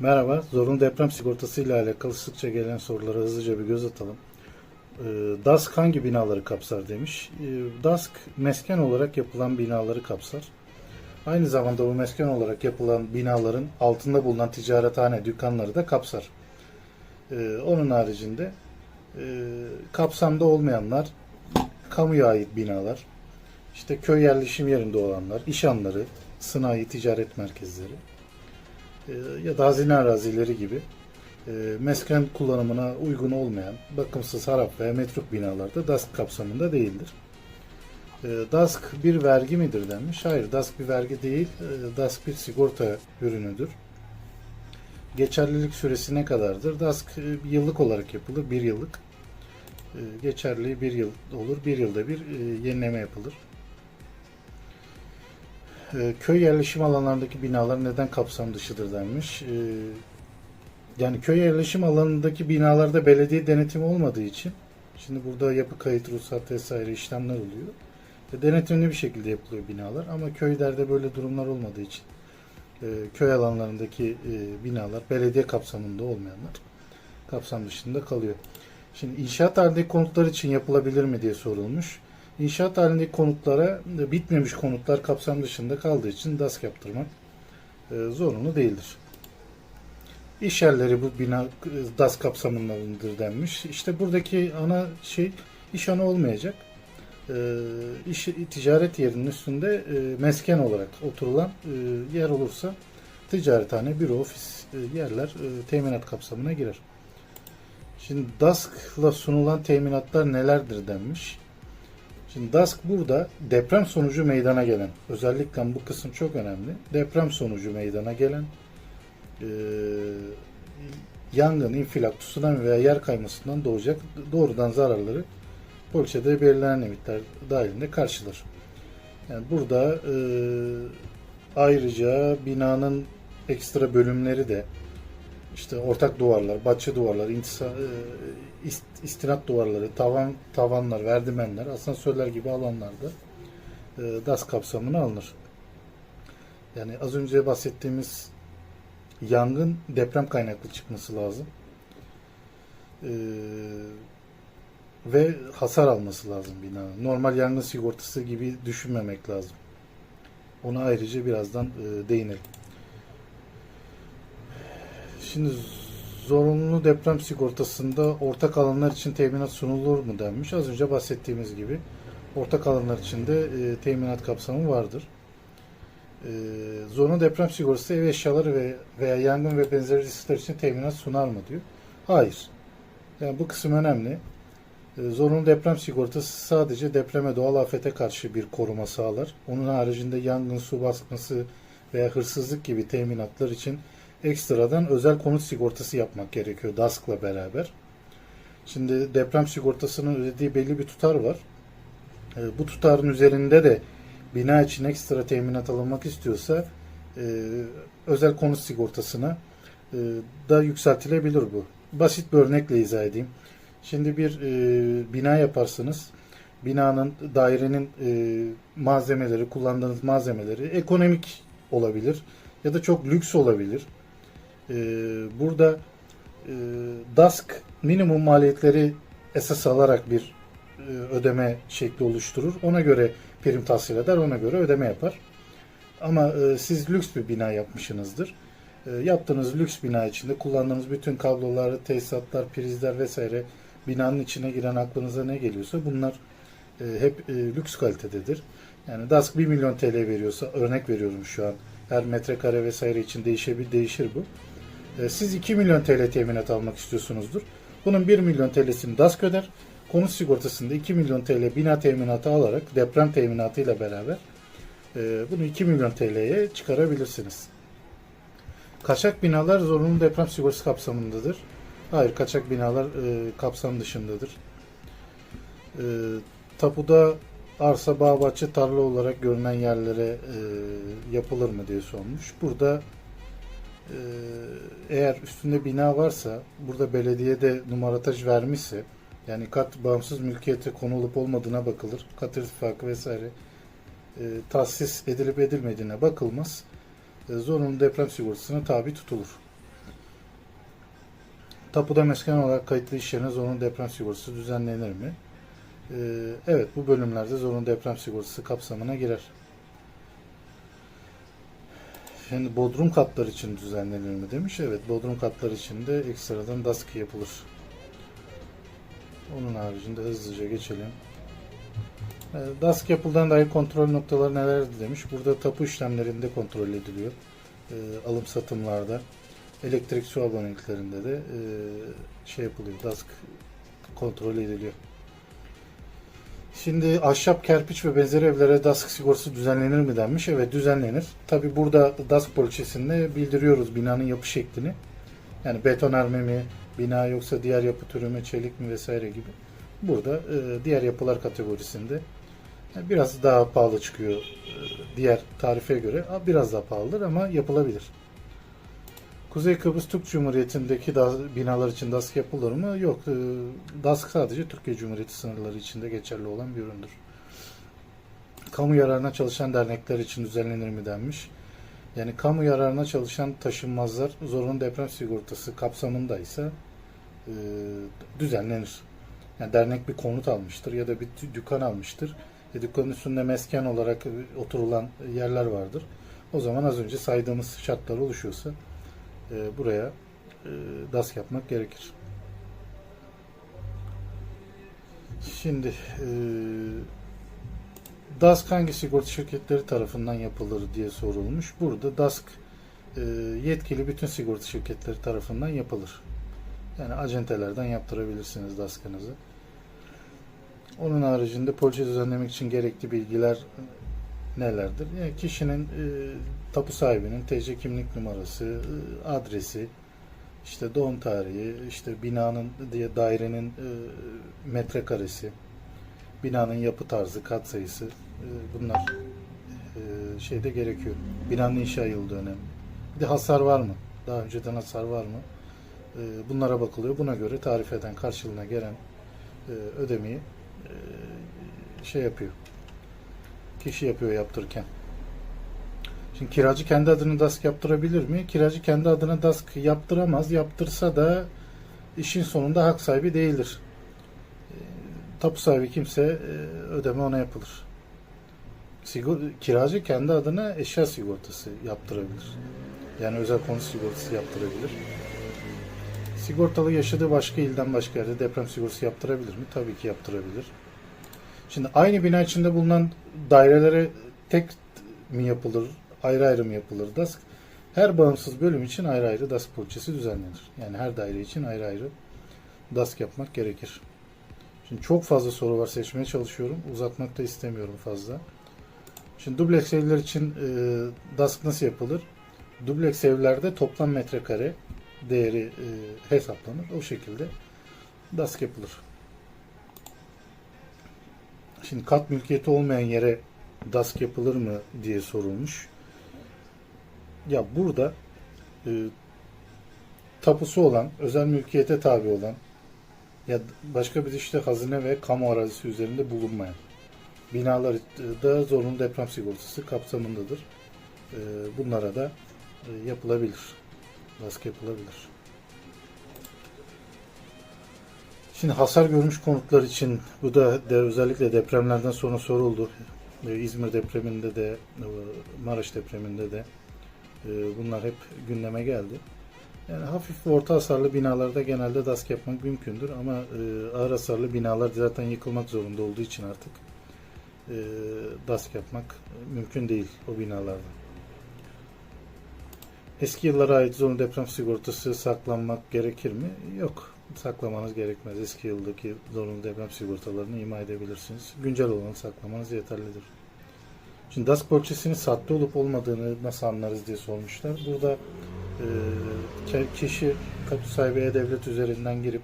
Merhaba, zorunlu deprem sigortası ile alakalı sıkça gelen sorulara hızlıca bir göz atalım. Ee, DASK hangi binaları kapsar demiş. Ee, DASK mesken olarak yapılan binaları kapsar. Aynı zamanda bu mesken olarak yapılan binaların altında bulunan ticarethane, dükkanları da kapsar. Ee, onun haricinde e, kapsamda olmayanlar, kamuya ait binalar, işte köy yerleşim yerinde olanlar, iş anları, ticaret merkezleri, ya da hazine arazileri gibi e, mesken kullanımına uygun olmayan bakımsız harap veya metruk binalarda DASK kapsamında değildir. E, DASK bir vergi midir denmiş? Hayır, DASK bir vergi değil. E, DASK bir sigorta ürünüdür. Geçerlilik süresi ne kadardır? DASK e, yıllık olarak yapılır, bir yıllık. Geçerliliği bir yıl olur, bir yılda bir yenileme yapılır. E, köy yerleşim alanlarındaki binalar neden kapsam dışıdır denmiş. E, yani köy yerleşim alanındaki binalarda belediye denetimi olmadığı için şimdi burada yapı kayıt, ruhsat vesaire işlemler oluyor. E, denetimli bir şekilde yapılıyor binalar ama köylerde böyle durumlar olmadığı için e, köy alanlarındaki e, binalar belediye kapsamında olmayanlar kapsam dışında kalıyor. Şimdi inşaat halindeki konutlar için yapılabilir mi diye sorulmuş. İnşaat halindeki konutlara e, bitmemiş konutlar kapsam dışında kaldığı için DASK yaptırmak e, zorunlu değildir. İş yerleri bu bina e, DAS kapsamındadır denmiş. İşte buradaki ana şey iş anı olmayacak. E, iş ticaret yerinin üstünde mesken olarak oturulan yer olursa ticarethane, büro, ofis yerler teminat kapsamına girer. Şimdi DASK'la sunulan teminatlar nelerdir denmiş. Şimdi DASK burada deprem sonucu meydana gelen, özellikle bu kısım çok önemli. Deprem sonucu meydana gelen e, yangın, infilak, tsunami veya yer kaymasından doğacak doğrudan zararları poliçede belirlenen limitler dahilinde karşılar. Yani burada e, ayrıca binanın ekstra bölümleri de işte ortak duvarlar, bahçe duvarları, intisa, e, ist- istinat duvarları, tavan tavanlar, verdimenler, asansörler gibi alanlarda e, DAS kapsamına alınır. Yani az önce bahsettiğimiz yangın deprem kaynaklı çıkması lazım. Ee, ve hasar alması lazım binanın. Normal yangın sigortası gibi düşünmemek lazım. Ona ayrıca birazdan e, değinelim. Şimdi zorunlu deprem sigortasında ortak alanlar için teminat sunulur mu denmiş. Az önce bahsettiğimiz gibi ortak alanlar için de e, teminat kapsamı vardır. E, zorunlu deprem sigortası ev eşyaları ve veya yangın ve benzeri riskler için teminat sunar mı diyor. Hayır. Yani bu kısım önemli. E, zorunlu deprem sigortası sadece depreme doğal afete karşı bir koruma sağlar. Onun haricinde yangın, su baskısı veya hırsızlık gibi teminatlar için ekstradan özel konut sigortası yapmak gerekiyor DASK'la beraber. Şimdi deprem sigortasının ödediği belli bir tutar var. E, bu tutarın üzerinde de bina için ekstra teminat alınmak istiyorsa e, özel konut sigortasına e, da yükseltilebilir bu. Basit bir örnekle izah edeyim. Şimdi bir e, bina yaparsınız. Binanın, dairenin e, malzemeleri, kullandığınız malzemeleri ekonomik olabilir ya da çok lüks olabilir. E, burada e, DASK minimum maliyetleri esas alarak bir e, ödeme şekli oluşturur. Ona göre prim tahsil eder, ona göre ödeme yapar. Ama e, siz lüks bir bina yapmışsınızdır. E, yaptığınız lüks bina içinde kullandığınız bütün kablolar, tesisatlar, prizler vesaire binanın içine giren aklınıza ne geliyorsa bunlar e, hep e, lüks kalitededir. Yani DASK 1 milyon TL veriyorsa örnek veriyorum şu an. Her metrekare vesaire için değişebilir, değişir bu. E, siz 2 milyon TL teminat almak istiyorsunuzdur. Bunun 1 milyon TL'sini DASK öder. Konut sigortasında 2 milyon TL bina teminatı alarak deprem teminatıyla beraber e, bunu 2 milyon TL'ye çıkarabilirsiniz. Kaçak binalar zorunlu deprem sigortası kapsamındadır. Hayır, kaçak binalar e, kapsam dışındadır. E, tapuda arsa, bağ, bahçe, tarla olarak görünen yerlere e, yapılır mı diye sormuş. Burada eğer üstünde bina varsa, burada belediyede numarataj vermişse, yani kat bağımsız mülkiyete konulup olmadığına bakılır. Kat irtifakı vesaire e, tahsis edilip edilmediğine bakılmaz. E, zorunlu deprem sigortasına tabi tutulur. Tapuda mesken olarak kayıtlı iş yerine zorunlu deprem sigortası düzenlenir mi? Ee, evet bu bölümlerde zorunlu deprem sigortası kapsamına girer. Şimdi bodrum katlar için düzenlenir mi demiş. Evet bodrum katlar için de ekstradan DASK yapılır. Onun haricinde hızlıca geçelim. Ee, DASK yapıldığına dair kontrol noktaları nelerdi demiş. Burada tapu işlemlerinde kontrol ediliyor. Ee, alım satımlarda. Elektrik su aboneliklerinde de e, şey yapılıyor. DASK kontrol ediliyor. Şimdi ahşap, kerpiç ve benzeri evlere DASK sigortası düzenlenir mi denmiş. Evet düzenlenir. Tabi burada DASK poliçesinde bildiriyoruz binanın yapı şeklini. Yani betonarme mi, bina yoksa diğer yapı türü mü, çelik mi vesaire gibi. Burada e, diğer yapılar kategorisinde yani biraz daha pahalı çıkıyor e, diğer tarife göre. Biraz daha pahalıdır ama yapılabilir. Kuzey Kıbrıs Türk Cumhuriyeti'ndeki binalar için DASK yapılır mı? Yok. e, DASK sadece Türkiye Cumhuriyeti sınırları içinde geçerli olan bir üründür. Kamu yararına çalışan dernekler için düzenlenir mi denmiş. Yani kamu yararına çalışan taşınmazlar zorunlu deprem sigortası kapsamındaysa e, düzenlenir. Yani dernek bir konut almıştır ya da bir dü- dükkan almıştır. E, dükkanın üstünde mesken olarak e, oturulan yerler vardır. O zaman az önce saydığımız şartlar oluşuyorsa e, buraya e, DASK yapmak gerekir. Şimdi e, DASK hangi sigorta şirketleri tarafından yapılır diye sorulmuş. Burada DASK e, yetkili bütün sigorta şirketleri tarafından yapılır. Yani acentelerden yaptırabilirsiniz DASK'ınızı. Onun haricinde poliçe düzenlemek için gerekli bilgiler nelerdir? Yani kişinin e, tapu sahibinin TC kimlik numarası, e, adresi, işte doğum tarihi, işte binanın diye dairenin e, metrekaresi, binanın yapı tarzı, katsayısı e, bunlar e, şeyde gerekiyor. Binanın inşa yılı dönemi. Bir de hasar var mı? Daha önceden hasar var mı? E, bunlara bakılıyor. Buna göre tarif eden karşılığına gelen e, ödemeyi e, şey yapıyor. Kişi yapıyor yaptırırken. Şimdi kiracı kendi adına DASK yaptırabilir mi? Kiracı kendi adına DASK yaptıramaz. Yaptırsa da işin sonunda hak sahibi değildir. E, Tapu sahibi kimse e, ödeme ona yapılır. Sigur, kiracı kendi adına eşya sigortası yaptırabilir. Yani özel konu sigortası yaptırabilir. Sigortalı yaşadığı başka ilden başka yerde deprem sigortası yaptırabilir mi? Tabii ki yaptırabilir. Şimdi aynı bina içinde bulunan dairelere tek mi yapılır, ayrı ayrı mı yapılır DASK? Her bağımsız bölüm için ayrı ayrı DASK poliçesi düzenlenir. Yani her daire için ayrı ayrı DASK yapmak gerekir. Şimdi çok fazla soru var seçmeye çalışıyorum. Uzatmak da istemiyorum fazla. Şimdi dubleks evler için e, DASK nasıl yapılır? Dubleks evlerde toplam metrekare değeri e, hesaplanır. O şekilde DASK yapılır. Şimdi kat mülkiyeti olmayan yere DASK yapılır mı diye sorulmuş. Ya burada e, tapusu olan, özel mülkiyete tabi olan ya başka bir işte hazine ve kamu arazisi üzerinde bulunmayan binalar da zorunlu deprem sigortası kapsamındadır. E, bunlara da e, yapılabilir. DASK yapılabilir. Şimdi hasar görmüş konutlar için bu da de, özellikle depremlerden sonra soruldu. Ee, İzmir depreminde de e, Maraş depreminde de e, bunlar hep gündeme geldi. Yani hafif orta hasarlı binalarda genelde DASK yapmak mümkündür ama e, ağır hasarlı binalar zaten yıkılmak zorunda olduğu için artık DASK yapmak mümkün değil o binalarda. Eski yıllara ait zorunlu deprem sigortası saklanmak gerekir mi? Yok. Saklamanız gerekmez. Eski yıldaki zorunlu deprem sigortalarını ima edebilirsiniz. Güncel olanı saklamanız yeterlidir. Şimdi DASK poliçesinin sahte olup olmadığını nasıl anlarız diye sormuşlar. Burada e, kişi tapu sahibi e-devlet üzerinden girip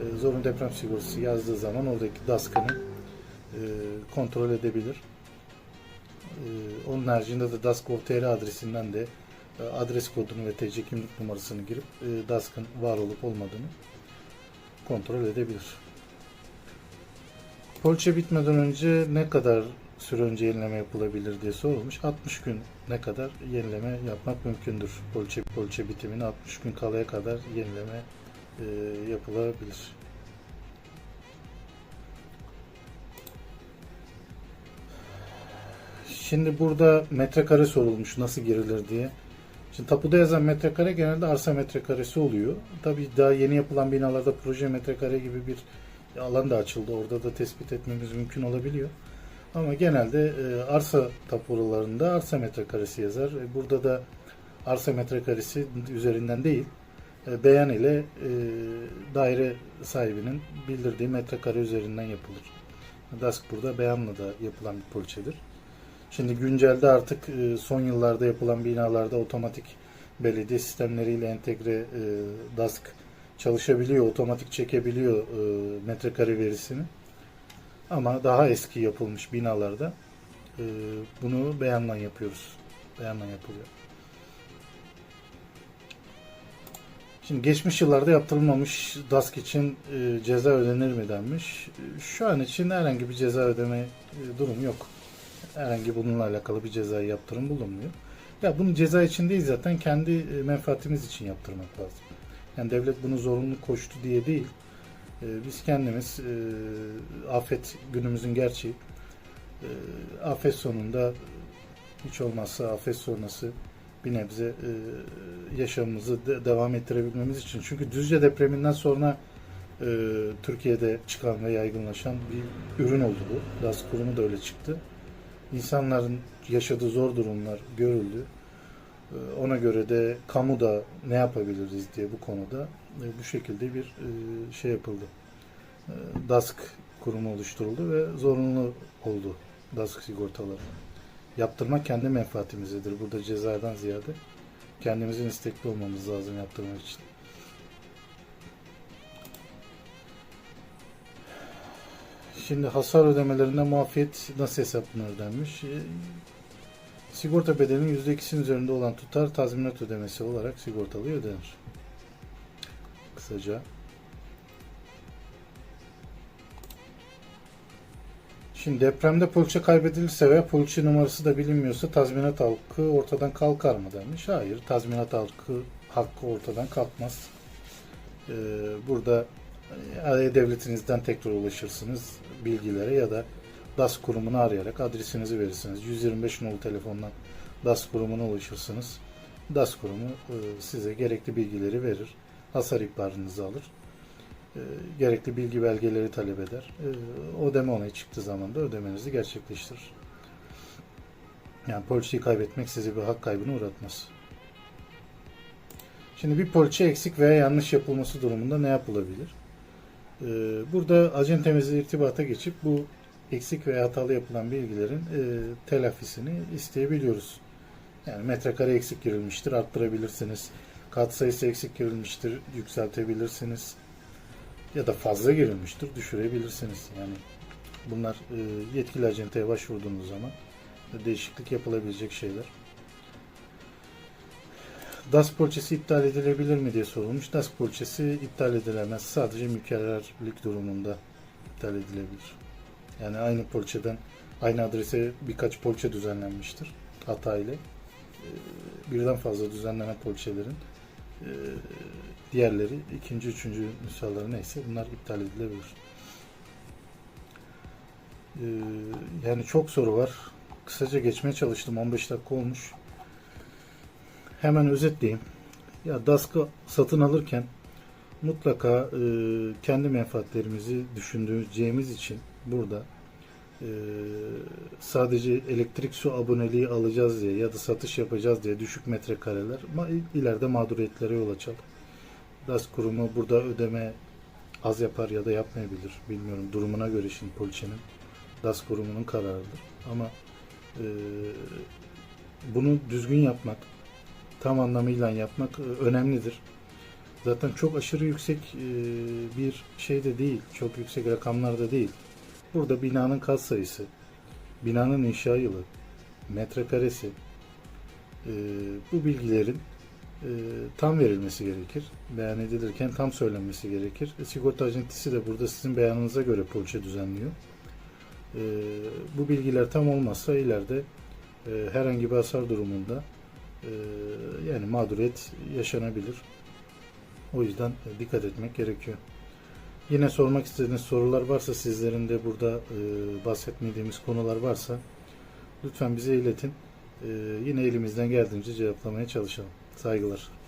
e, zorunlu deprem sigortası yazdığı zaman oradaki DASK'ını e, kontrol edebilir. E, onun haricinde de DASK.tr adresinden de e, adres kodunu ve TC kimlik numarasını girip e, DASK'ın var olup olmadığını kontrol edebilir. Poliçe bitmeden önce ne kadar süre önce yenileme yapılabilir diye sorulmuş. 60 gün ne kadar yenileme yapmak mümkündür. Poliçe, poliçe bitimine 60 gün kalaya kadar yenileme e, yapılabilir. Şimdi burada metrekare sorulmuş nasıl girilir diye. Şimdi tapuda yazan metrekare genelde arsa metrekaresi oluyor. Tabii daha yeni yapılan binalarda proje metrekare gibi bir alan da açıldı. Orada da tespit etmemiz mümkün olabiliyor. Ama genelde e, arsa tapularında arsa metrekaresi yazar. E, burada da arsa metrekaresi üzerinden değil, e, beyan ile daire sahibinin bildirdiği metrekare üzerinden yapılır. DASK burada beyanla da yapılan bir poliçedir. Şimdi güncelde artık e, son yıllarda yapılan binalarda otomatik belediye sistemleriyle entegre e, DASK çalışabiliyor, otomatik çekebiliyor e, metrekare verisini. Ama daha eski yapılmış binalarda bunu beyanla yapıyoruz. Beyanla yapılıyor. Şimdi geçmiş yıllarda yaptırılmamış DASK için ceza ödenir mi denmiş. Şu an için herhangi bir ceza ödeme durum yok. Herhangi bununla alakalı bir cezai yaptırım bulunmuyor. Ya bunu ceza için değil zaten kendi e, menfaatimiz için yaptırmak lazım. Yani devlet bunu zorunlu koştu diye değil. E, Biz kendimiz e, afet günümüzün gerçeği. Afet sonunda hiç olmazsa afet sonrası bir nebze yaşamımızı de- devam ettirebilmemiz için. Çünkü Düzce depreminden sonra Türkiye'de çıkan ve yaygınlaşan bir ürün oldu bu. DAS kurumu da öyle çıktı. İnsanların yaşadığı zor durumlar görüldü. E, Ona göre de kamuda ne yapabiliriz diye bu konuda e, bu şekilde bir e, şey yapıldı. E, DASK kurumu oluşturuldu ve zorunlu oldu DASK sigortaları. Yaptırmak kendi menfaatimizedir. Burada cezadan ziyade kendimizin istekli olmamız lazım yaptırmak için. Şimdi hasar ödemelerinde muafiyet nasıl hesaplanır denmiş. E, Sigorta bedelinin %2'sinin üzerinde olan tutar tazminat ödemesi olarak sigortalıya ödenir. Kısaca. Şimdi depremde poliçe kaybedilirse veya poliçe numarası da bilinmiyorsa tazminat hakkı ortadan kalkar mı demiş. Hayır, tazminat hakkı, hakkı ortadan kalkmaz. Ee, burada devletinizden tekrar ulaşırsınız bilgilere ya da DAS kurumunu arayarak adresinizi verirsiniz. 125 nolu telefondan DAS kurumuna ulaşırsınız. DAS kurumu e, size gerekli bilgileri verir. Hasar ihbarınızı alır. E, Gerekli bilgi belgeleri talep eder. E, Ödeme onayı çıktığı zaman da ödemenizi gerçekleştirir. Yani poliçeyi kaybetmek sizi bir hak kaybına uğratmaz. Şimdi bir poliçe eksik veya yanlış yapılması durumunda ne yapılabilir? Ee, Burada acentemizle irtibata geçip bu eksik veya hatalı yapılan bilgilerin e, telafisini isteyebiliyoruz. Yani metrekare eksik girilmiştir, arttırabilirsiniz. Kat sayısı eksik girilmiştir, yükseltebilirsiniz. Ya da fazla girilmiştir, düşürebilirsiniz. Yani bunlar e, yetkili acenteye başvurduğunuz zaman değişiklik yapılabilecek şeyler. DAS poliçesi iptal edilebilir mi diye sorulmuş. DAS poliçesi iptal edilemez. Sadece mükerrerlik durumunda iptal edilebilir. Yani aynı poliçeden aynı adrese birkaç poliçe düzenlenmiştir hata ile. Ee, Birden fazla düzenlenen poliçelerin e, diğerleri ikinci, üçüncü nüshaları neyse bunlar iptal edilebilir. Ee, Yani çok soru var. Kısaca geçmeye çalıştım. 15 dakika olmuş. Hemen özetleyeyim. Ya DASK'ı satın alırken mutlaka e, kendi menfaatlerimizi düşündüğümüz için burada e, sadece elektrik su aboneliği alacağız diye ya da satış yapacağız diye düşük metrekareler ma- ileride mağduriyetlere yol açar. DAS kurumu burada ödeme az yapar ya da yapmayabilir. Bilmiyorum durumuna göre şimdi poliçenin DAS kurumunun kararıdır. Ama e, bunu düzgün yapmak, tam anlamıyla yapmak e, önemlidir. Zaten çok aşırı yüksek e, bir şey de değil, çok yüksek rakamlar da değil. Burada binanın kat sayısı, binanın inşa yılı, metrekaresi, e, bu bilgilerin tam verilmesi gerekir. Beyan edilirken tam söylenmesi gerekir. Sigorta acentisi de burada sizin beyanınıza göre poliçe düzenliyor. Bu bilgiler tam olmazsa ileride herhangi bir hasar durumunda yani mağduriyet yaşanabilir. O yüzden e, dikkat etmek gerekiyor. Yine sormak istediğiniz sorular varsa sizlerin de burada e, bahsetmediğimiz konular varsa lütfen bize iletin. E, yine elimizden geldiğince cevaplamaya çalışalım. Saygılar.